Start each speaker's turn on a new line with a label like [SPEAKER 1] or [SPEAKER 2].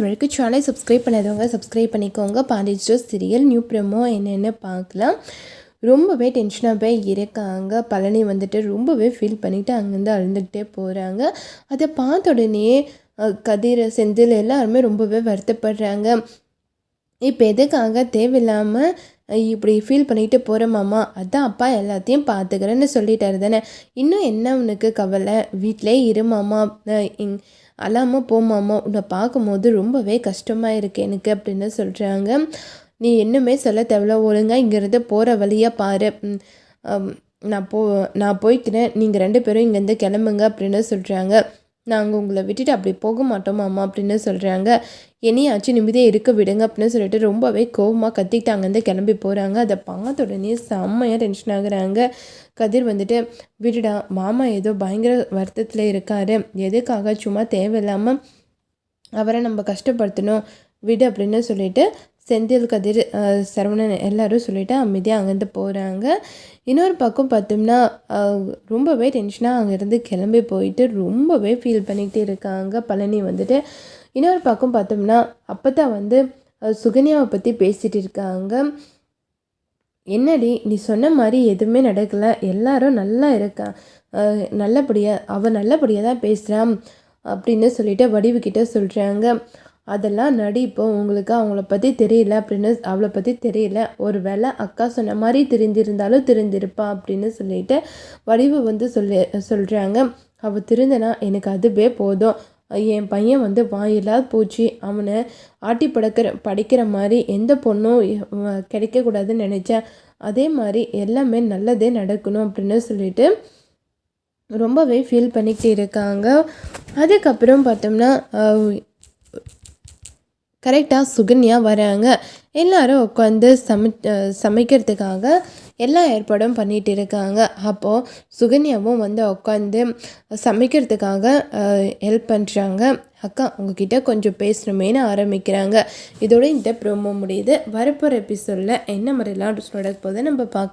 [SPEAKER 1] வரைக்கும் சேனலை சப்ஸ்கிரைப் பண்ணாதவங்க சப்ஸ்கிரைப் பண்ணிக்கோங்க. பாண்டிச்சர் சீரியல் நியூ ப்ரெமோ என்னென்னு பார்க்கலாம். ரொம்பவே டென்ஷனாக போய் இருக்காங்க. பழனி வந்துட்டு ரொம்பவே ஃபீல் பண்ணிவிட்டு அங்கேருந்து அழுந்துக்கிட்டே போகிறாங்க அதை பார்த்த உடனே அஹ், கதிர் செந்தில் எல்லாருமே ரொம்பவே வருத்தப்படுறாங்க. இப்போ எதுக்காக தேவையில்லாமல் இப்படி ஃபீல் பண்ணிட்டு போகிற மாமா? அதான் அப்பா எல்லாத்தையும் பார்த்துக்கிறேன்னு சொல்லிட்டாரு தானே. இன்னும் என்ன உனக்கு கவலை? வீட்டிலே இருமாமா இங் அல்லாமல் போமாமா உன்னை பார்க்கும்போது ரொம்பவே கஷ்டமாக இருக்கு எனக்கு அப்படின்னு சொல்கிறாங்க நீ இன்னுமே சொல்ல தேவையில்ல. ஒழுங்காக இங்கேருந்து போகிற வழியாக பாரு. நான் போ நான் போய்க்கிறேன் நீங்கள் ரெண்டு பேரும் இங்கேருந்து கிளம்புங்க அப்படின்னு சொல்கிறாங்க நாங்கள் உங்களை விட்டுட்டு அப்படி போக மாட்டோம் மாமா அப்படின்னு சொல்கிறாங்க என்னையாச்சும் நிம்மதியாக இருக்க விடுங்க அப்படின்னு சொல்லிட்டு ரொம்பவே கோவமாக கத்திக்கிட்டாங்கன்னு கிளம்பி போகிறாங்க அதை பார்த்த உடனே செம்மையாக டென்ஷன் ஆகுறாங்க. கதிர் வந்துட்டு விடுடா மாமா ஏதோ பயங்கர வருத்தத்தில் இருக்காரு. எதுக்காக சும்மா தேவையில்லாமல் அவரை நம்ம கஷ்டப்படுத்தணும். விடு அப்படின்னு சொல்லிட்டு செந்தில் கதிர் சரவணன் எல்லோரும் சொல்லிட்டு அமைதியாக அங்கேருந்து போகிறாங்க இன்னொரு பக்கம் பார்த்தோம்னா ரொம்பவே டென்ஷனாக அங்கேருந்து கிளம்பி போயிட்டு ரொம்பவே ஃபீல் பண்ணிக்கிட்டு இருக்காங்க பழனி வந்துட்டு. இன்னொரு பக்கம் பார்த்தோம்னா அப்போ தான் வந்து சுகன்யாவை பற்றி பேசிகிட்டு இருக்காங்க. என்னடி நீ சொன்ன மாதிரி எதுவுமே நடக்கலை. எல்லாரும் நல்லா இருக்கா நல்லபடியாக அவள் நல்லபடியாக தான் பேசுகிறான் அப்படின்னு சொல்லிட்டு வடிவுக்கிட்ட சொல்கிறாங்க அதெல்லாம் நடி இப்போ உங்களுக்கு அவங்கள பற்றி தெரியல அப்படின்னு அவளை பற்றி தெரியல. ஒரு வேளை அக்கா சொன்ன மாதிரி தெரிஞ்சிருந்தாலும் தெரிந்திருப்பா அப்படின்னு சொல்லிட்டு வடிவு வந்து சொல்லி சொல்கிறாங்க அவள் திருந்தனா எனக்கு அதுவே போதும். என் பையன் வந்து வாயில்லாத பூச்சி. அவனை ஆட்டி படைக்கிற படிக்கிற மாதிரி எந்த பொண்ணும் கிடைக்கக்கூடாதுன்னு நினச்சேன். அதே மாதிரி எல்லாமே நல்லதே நடக்கணும் அப்படின்னு சொல்லிட்டு ரொம்பவே ஃபீல் பண்ணிக்கிட்டு இருக்காங்க. அதுக்கப்புறம் பார்த்தோம்னா கரெக்டாக சுகன்யா வராங்க. எல்லாரும் உட்காந்து சமை சமைக்கிறதுக்காக எல்லா ஏற்பாடும் பண்ணிட்டு இருக்காங்க. அப்போது சுகன்யாவும் வந்து உட்காந்து சமைக்கிறதுக்காக ஹெல்ப் பண்ணுறாங்க அக்கா உங்ககிட்ட கொஞ்சம் பேசணுமேனு ஆரம்பிக்கிறாங்க. இதோட இந்த ப்ரோமோ முடியுது. வரப்போகிற எபிசோடில் என்ன மாதிரிலாம் நடக்க போகுது நம்ம பார்க்க